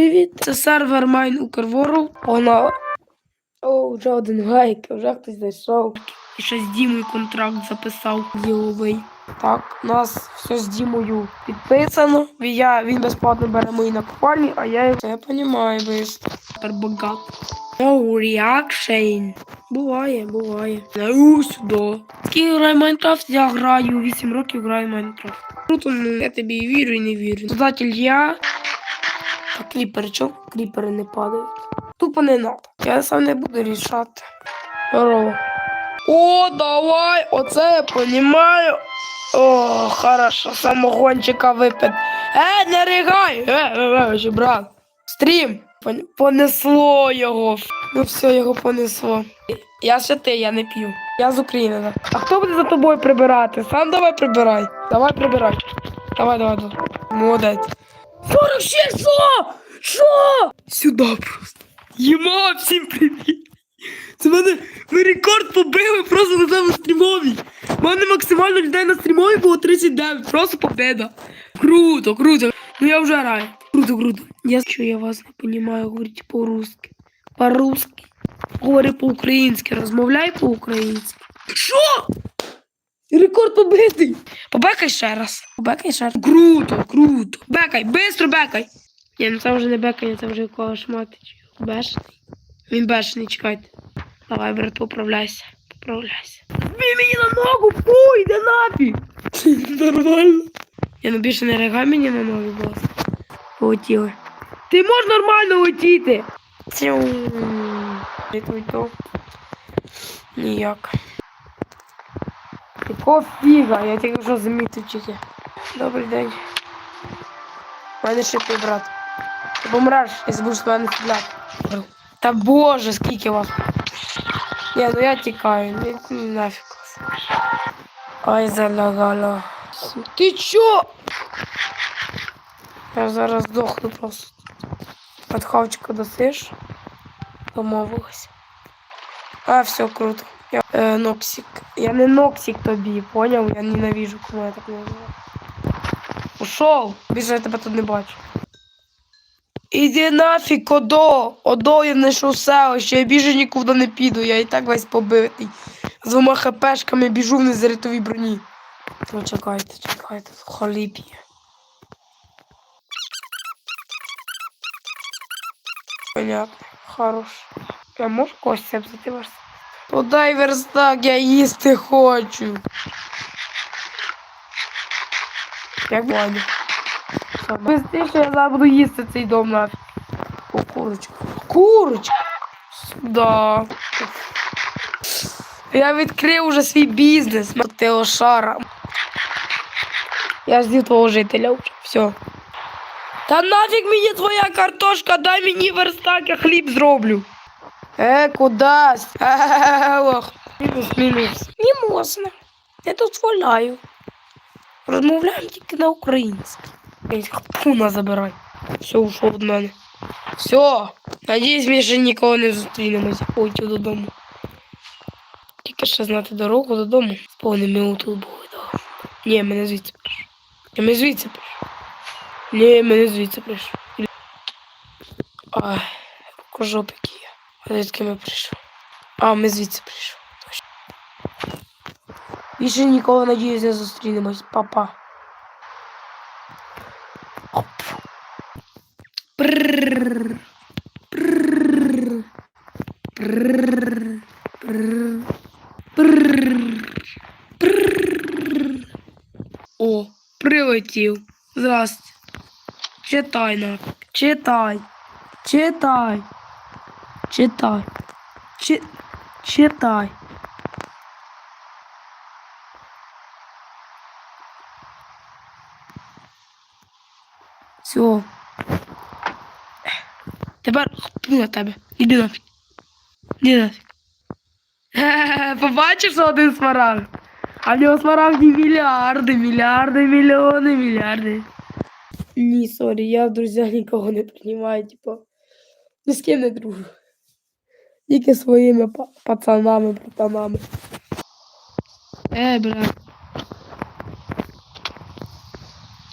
Привіт, це сервер Mine Укрвору. Вона. О, вже один лайк, вже хтось знайшов. І ще з Дімою контракт записав діловий. Так, у нас все з Дімою підписано. Я, він безплатно бере мої накопальні, а я. Це ви ж тепер багат. No reaction. Буває, буває. Ну, сюди. Скільки граю Майнкрафт, я граю 8 років граю Майнкрафт. Круто, ну я тобі вірю, і не вірю. Создатель я. А кріпери, чого кріпери не падають? Тупо не надо. Я сам не буду рішати. Здорово. О, давай! Оце я понімаю. О, хорошо, самогончика випит. Е, не ригай! Е, е, е, брат. Стрім. Понесло його. Ну все, його понесло. Я святий, я не п'ю. Я з України. А хто буде за тобою прибирати? Сам давай прибирай. Давай прибирай. Давай, давай, давай. Молодець. 46 що? Що? Сюди просто. Єма, всім привіт. Це мене ми рекорд побили просто на цьому стрімові. У мене максимально людей на стрімові було 39, просто победа. Круто, круто. Ну я вже граю. Круто, круто. Я що я вас не розумію, говоріть по-русски. По-русски. Говори по-українськи, розмовляй по-українськи. Що? Рекорд побитий. Побекай ще раз. Побекай ще раз. Круто, круто. Бекай, бистро бекай. Ні, ну це вже не бекай, це вже якого шматич. Бешений. Він бешений, чекайте. Давай, брат, поправляйся. Поправляйся. Збій мені на ногу, фу, йди нафіг. Нормально. Я ну більше не ригай мені на ноги, будь ласка. Полетіли. Ти можеш нормально летіти. Цю. Ніяк. Якого фіга? Я тільки що замітив тільки. Добрий день. У мене шипий брат. Ти помреш, якщо будеш з мене стріляти. Та боже, скільки вас. Ні, ну я тікаю, ну ну, нафіг вас. Ай, залягала. Ти чо? Я зараз здохну просто. От хавчика досиш. Домовилась. А, все круто. Я е, Ноксик. Я не Ноксик тобі, поняв? Я ненавижу, коли я так називаю. Ушов! Більше я тебе тут не бачу. Іди нафіг, Одо! Одо, я знайшов селище, я більше нікуди не піду, я і так весь побитий. З двома хпшками біжу в незаритовій броні. Ну чекайте, чекайте, хліб є. Понятно, хорош. Я можу когось це взяти верстак? Подай верстак, я їсти хочу. Як Ваня. Быстріше я зараз буду їсти цей дом нафіг. О, курочка. Курочка! Да. Я відкрив уже свій бізнес, Матео Шара. Я жду твого жителя вже. Все. Та нафіг мені твоя картошка, дай мені верстак, я хліб зроблю. Е, кудась? Ох. Мінус, мінус. Не можна. Не дозволяю. Розмовляємо тільки на українській. Хапуна забирай. Все, ушов від мене. Все. Надіюсь, ми ще ніколи не зустрінемося. Пойти додому. Тільки ще знати дорогу додому. Повними тут були. Да. Ні, мене звідси прийшов. Ми звідси прийшов. Ні, мене звідси прийшов. Ай, кожоп який я. А звідки ми прийшов? А, ми звідси прийшов. Точно. Більше ніколи, надіюсь, не зустрінемось. Па-па. О, прилетів. Здрасте. Читай на. Читай. Читай. Читай. Чи... Читай. Все. Тепер хапну на тебе. Іди нафіг. Іди нафіг. Побачиш один смарагд. А в нього смарагді мільярди, мільярди, мільйони, мільярди. Ні, сорі, я в друзях нікого не приймаю, типу. Ні з ким не дружу. Тільки своїми пацанами, братанами. Е, брат.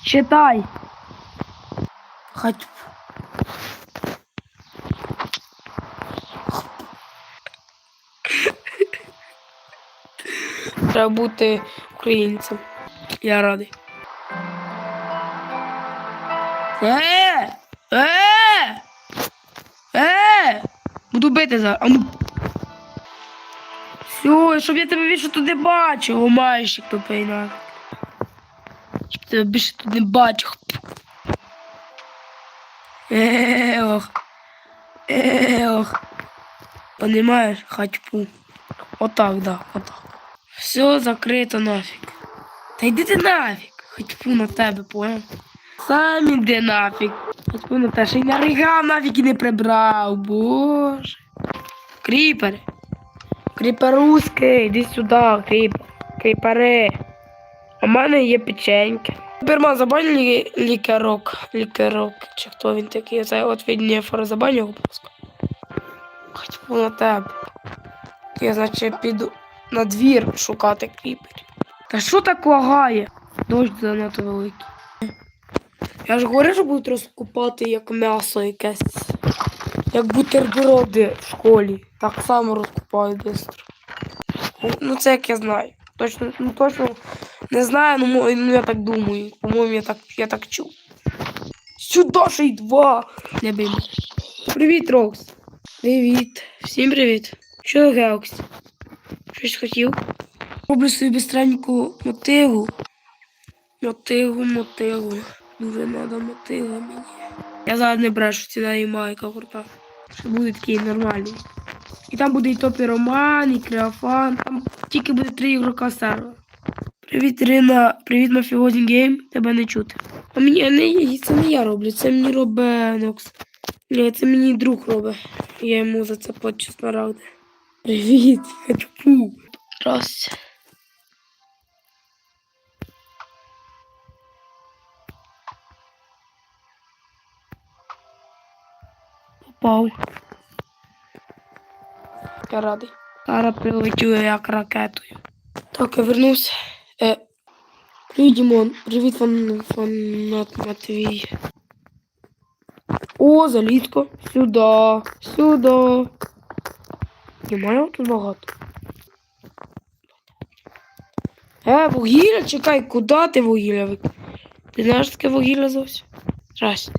Читай. Хоть. Треба бути українцем. Я радий. Е! Е! Буду бити зараз. А ну. Все, щоб я тебе більше не бачив, о майщик тупий на. Щоб тебе більше тут не бачив. Эх, эх. Понимаешь, хачпу. Вот так, да, вот так. Все закрито нафиг. Та йди ти нафіг. Хачпу на тебе, понял? Сам іди нафіг. Хачпу на тебе. Ще й наригав нафіг і не прибрав. Боже. Кріпери. Кріперуський, іди сюди, кріп. Кріпери. У мене є печеньки. Берман, забань лі... лікарок. Лікарок. Чи хто він такий? Це от від Нефора забань його, будь ласка. Хоч на тебе. Я, значить, піду на двір шукати кріперів. Та що так лагає? Дощ занадто великий. Я ж говорю, що будуть розкупати як м'ясо якесь. Як бутерброди в школі. Так само розкупають швидко. Ну, це як я знаю. Точно, ну точно не знаю, ну, ну я так думаю. По-моєму, я так, я так чув. Сюди ще й два. Не бий. Привіт, Рокс. Привіт. Всім привіт. Що Геокс? Щось хотів? Роблю собі бистреньку мотигу. Мотигу, мотигу. Дуже треба мотига мені. Я зараз не брешу, ціна і майка крута. Що буде такий нормальний. І там буде і топі Роман, і Креофан. Там тільки буде три ігрока сервера. Привіт, Ірина. Привіт, Мафіозін Гейм. Тебе не чути. А мені не, це не я роблю, це мені робить Нокс. Ні, це мені друг робить. Я йому за це плачу смарагди. Привіт, хачпу. Здрасте. Попав. Я радий. Зараз прилетю як ракетою. Так, я вернувся. Е, привіт, Дімон. Привіт, фан, фанат Матвій. О, залітко. Сюди. Сюди. Немає тут багато. Е, вугілля, чекай, куди ти вугілля вик? Ти знаєш таке вугілля зовсім? Здрасте.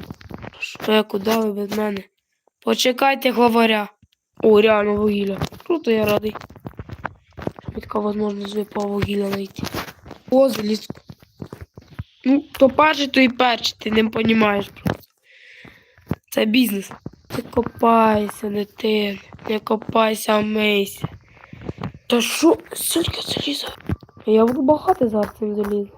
Що я куди ви без мене? Почекайте главаря. О, реально вугілля. Круто, я радий. Така можливість випала вугілля знайти. О, залізку. Ну, то перший, то і перший, ти не розумієш просто. Це бізнес. Не копайся, дитина. Не копайся, мийся. Та що? Скільки заліза? Я буду багато зараз цим залізом.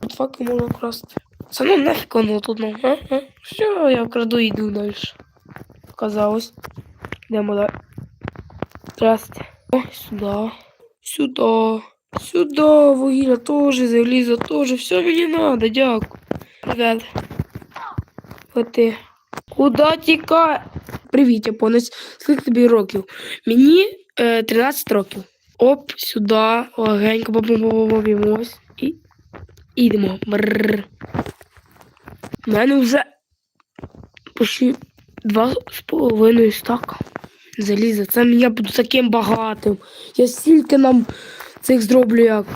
Тут факи можна красти. Це ну нафіг воно тут ну. А? А? Все, я вкраду і йду далі. Показалось. Йдемо далі. Здрасте. О, сюди. Сюди. Сюди, вугілля теж, залізо теж. Все мені надо, дякую. Привет. От ти. Куда тікає? Привіт, японець. Скільки тобі років? Мені е, 13 років. Оп, сюди, легенько побомбимось. І. Бррр. У мене вже почти два з половиною стака заліза. Це я буду таким багатим. Я стільки нам цих зроблю як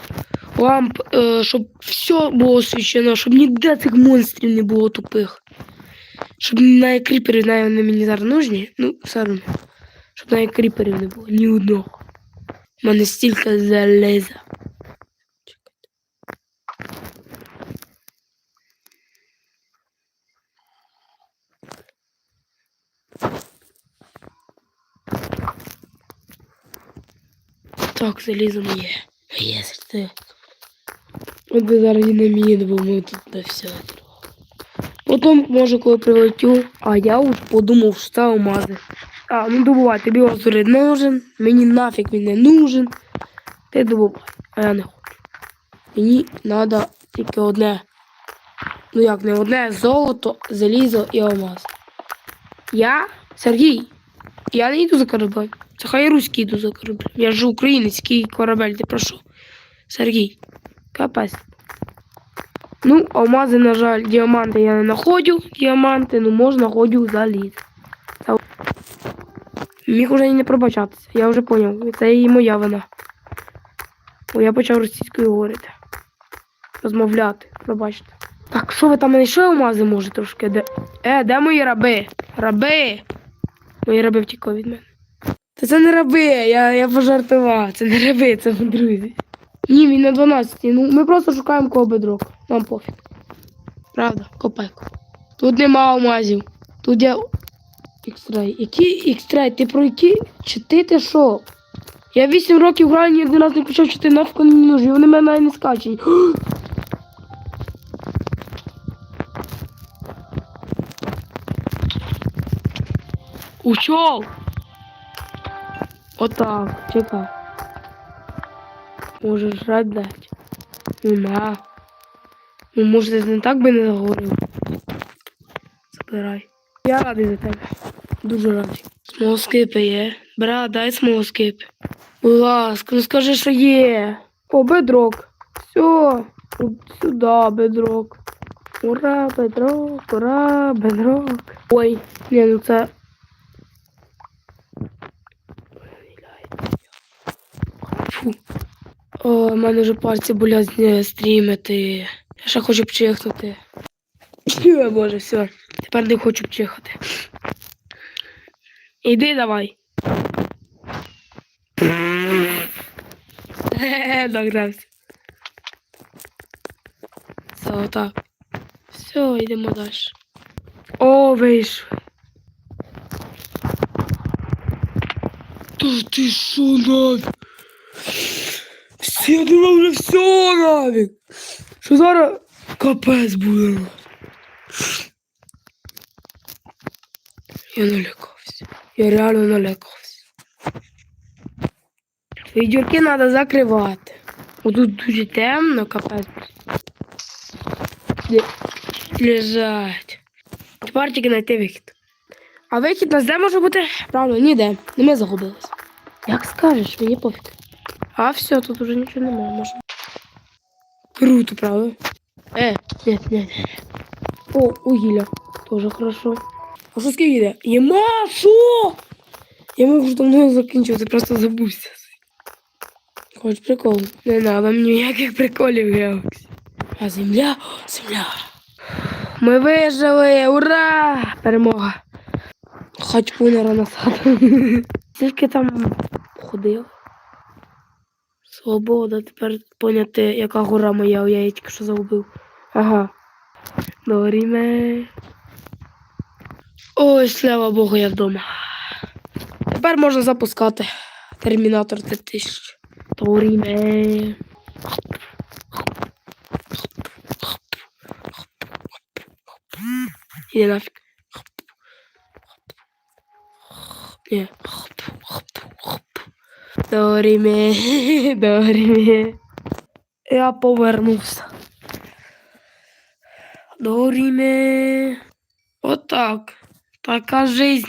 ламп, е, щоб все було освіщено, щоб ніде цих монстрів не було тупих. Щоб навіть кріперів навіть вони мені зараз нужні. Ну, все одно. Щоб навіть кріперів не було. Ні одного. У мене стільки заліза. Так, залізо моє. Моє серце. От би зараз не мені, бо ми тут на все. Потім, може, коли прилетю, а я уж подумав, що це алмази. А, ну добувай, тобі озори нужен, мені нафіг він не нужен. Ти добувай, а я не хочу. Мені треба тільки одне. Ну як не одне золото, залізо і алмаз. Я, Сергій, я не йду за корабель. Це хай руський йду за корабель. Я ж український корабель, ти про що? Сергій, капець. Ну, алмази, на жаль, діаманти я не знаходжу. Діаманти, ну можна знаходжу заліз. Це... Міг уже і не пробачатися, я вже поняв. Це і моя вина. Бо я почав російською говорити. Розмовляти, пробачте. Так, що ви там ще алмази може трошки? Де... Е, де мої раби? Раби! Мої раби втікли від мене. Та це не раби, я, я пожартував. Це не раби, це друзі. Ні, він на 12. Ну, ми просто шукаємо кого бедрок. Нам пофіг. Правда, копайку. Тут нема алмазів. Тут є. Ікстрай. Які ікстрай? Ти про які? Чи ти ти що? Я 8 років граю, ні один раз не почав чити нафіг не нужні. Вони мене навіть не скачуть. Ушов! Отак, чекай. Може жрать дать? Ну. Ну, може, не так би не заговорив. Забирай. Я радий за тебе. Дуже радий. Смолоскипи є. Брат, дай смолоскипи. Будь ласка, ну скажи, що є. О, бедрок. Все. Сюди, бедрок. Ура, бедрок, ура, бедрок. Ой, ні, ну це. Фу. О, в мене вже пальці болять не стрімити. Я ще хочу пчихнути. Боже, все. Тепер не хочу пчихати. Іди давай. Догрався. Все, отак. Все, йдемо далі. О, вийшов. Та ти що нафіг? Я думав вже все нафіг. Що зараз капець буде. Я налякався. Я реально налякався. Дірки треба закривати. Отут дуже темно, капець. Ле- Лежать. Тепер тільки знайти вихід. А вихід нас де може бути? Правильно, ніде. Не ми загубились. Як скажеш, мені пофіг. А все, тут уже нічого немає, можна. Круто, правда? Ні, ні, ні. О, угілля. Тоже хорошо. А що скільки йде? Єма, що? Я мог вже давно закінчувати, просто забувся. Хоч прикол. Не надо мені ніяких приколів, Геоксі. А земля, земля. Ми вижили! Ура! Перемога! Хоч пунера насад. Скільки там ходив? Свобода, тепер поняти, яка гора моя, я її тільки що загубив. Ага. Доріме. Ой, слава Богу, я вдома. Тепер можна запускати. Термінатор 3000. Доріме. Іди нафіг. Ні. Доріме. Доріме. Я повернувся. Доріме. Отак. Така жизнь.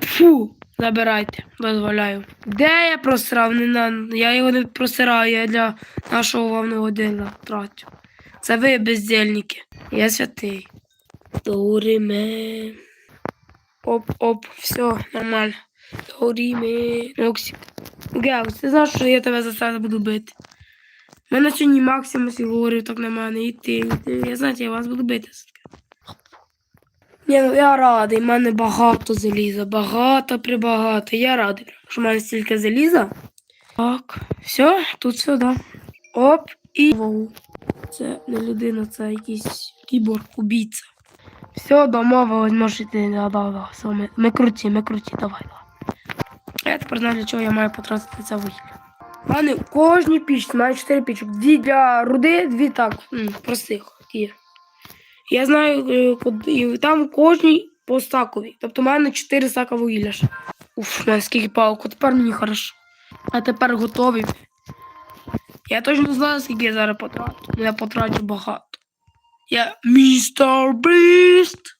Фу. Забирайте, дозволяю. Де я просрав? Не на... Я його не просираю, я для нашого головного діла трачу. Це ви бездельники. Я святий. Доріме. Оп, оп, все, нормально. Доріме. Оксік. Геус, ти знаєш, що я тебе за це буду бити. Мене сьогодні Максимус говорив так на мене, і ти, і ти. Я знаєте, я вас буду бити. Ні, ну я радий, в мене багато заліза, багато прибагато. Я радий, що в мене стільки заліза. Так, все, тут все, да. Оп, і. Вау. Це не людина, це якийсь кіборг, убійця. Все, домовились, можете, да, да, да. Ми, ми круті, ми круті, давай, давай. Я тепер знаю, для чого я маю потратити це вугілля. У мене в кожній пічці маю 4 пічок. Дві для руди, дві так, простих є. Я знаю, е, і там в кожній по стаковій. Тобто в мене 4 стака вугілля. Уф, мене скільки палок, тепер мені хорошо. А тепер готовий. Я точно не знаю, скільки я зараз потрачу. Я потрачу багато. Я містер Біст.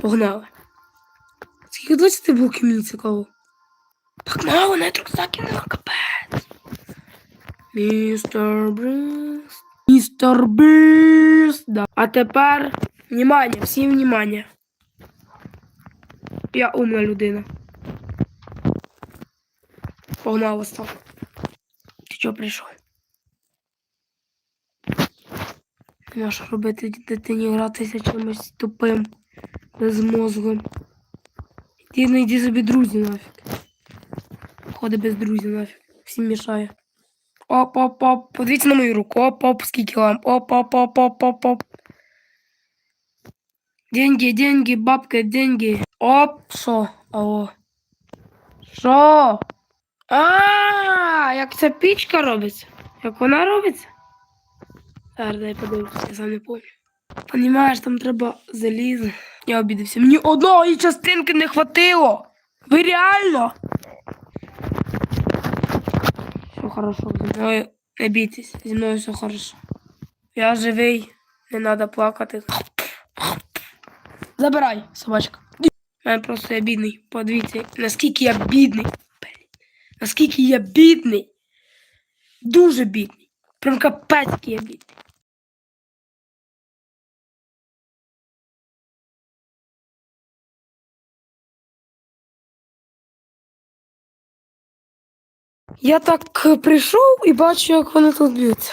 Погнали. Скільки 20 блоків мені цікаво. Так мало, навіть рюкзаків нема капець. Містер Біст. Містер Біст. Да. А тепер, внимание, всім внимание. Я умна людина. Погнали став. Ти чого прийшов? Що робити дитині гратися чимось тупим, безмозглим. Іди знайди собі друзів нафіг. Ходи без друзів нафіг. Всім мішає. Оп, оп, оп. Подивіться на мою руку. Оп, оп, скільки ламп. Оп, оп, оп, оп, оп, оп. Деньги, деньги, бабки, деньги. Оп, що? Алло. Що? А, як ця пічка робиться? Як вона робиться? Зараз дай подивлюся, я сам не помню. Понімаєш, там треба залізо. Я обідався. Мені одної частинки не хватило. Ви реально? Все хорошо. Зі мною не бійтесь. Зі мною все хорошо. Я живий, не треба плакати. Забирай, собачка. Мене просто я бідний. Подивіться, наскільки я бідний. Наскільки я бідний. Дуже бідний. Прям капець який я бідний. Я так е, прийшов і бачу, як вони тут б'ються.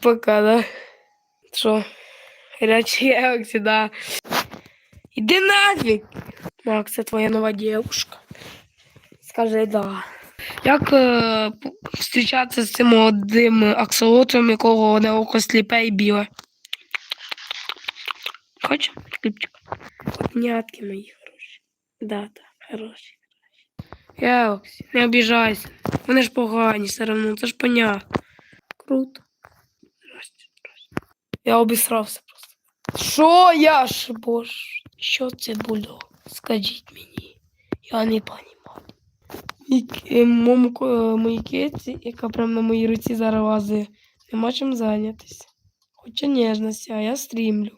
Пока, да? Що? Гарячий Екси, да. Іди нафіг! Макс, це твоя нова дівушка. Скажи да. Як е, зустрічатися з цим молодим аксолотлем, якого одне око сліпе і біле? Хоч? Кліпчик. Котнятки мої хороші. Да, так, хороші. Я, Оксі, не обіжайся. Вони ж погані все одно, це ж понятно. Круто. Здрасте, здрасте. Я обісрався просто. Що я ж, боже? Що це було? Скажіть мені. Я не розумію. Моєму ко- моїй киці, яка прям на моїй руці зараз лазить, нема чим зайнятися. Хоча ніжності, а я стрімлю.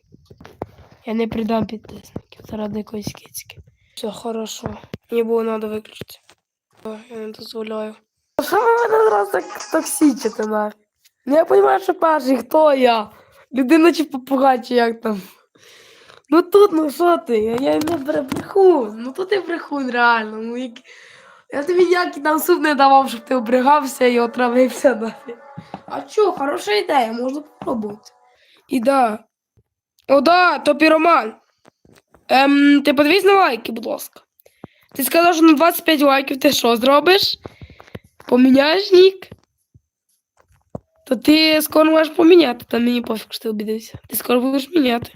Я не придам підписників заради якоїсь кицьки. Все хорошо. Мені було треба виключити. Я не дозволяю. Що ви мене зараз так токсичите нафіг? Ну я розумію, що перший, хто я? Людина чи попугай, чи як там. Ну тут, ну що ти? Я, я не брехун. Ну тут і брехун, реально. Ну, як... Я тобі ніякий там суп не давав, щоб ти обригався і отравився нафіг. А чо, хороша ідея, можна попробувати. І да. О, да, то піроман. Ем, ти подивись на лайки, будь ласка. Ти сказав, що на 25 лайків ти що зробиш? Поміняєш нік? То ти скоро можеш поміняти, та мені пофіг, що ти обідався. Ти скоро будеш міняти.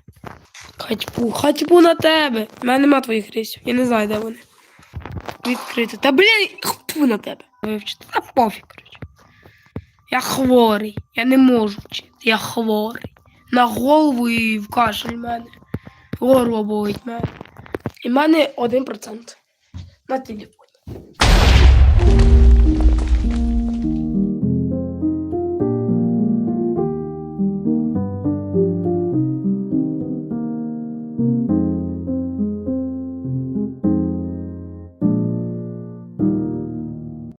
Хатьпу, хатьпу на тебе. У мене нема твоїх рисів. Я не знаю, де вони. Відкрити. Та блін, хатьпу на тебе. Вивчити. Та пофіг, коротше. Я хворий. Я не можу вчити. Я хворий. На голову і в кашель мене. Горло болить мене. І в мене 1% на телефоні.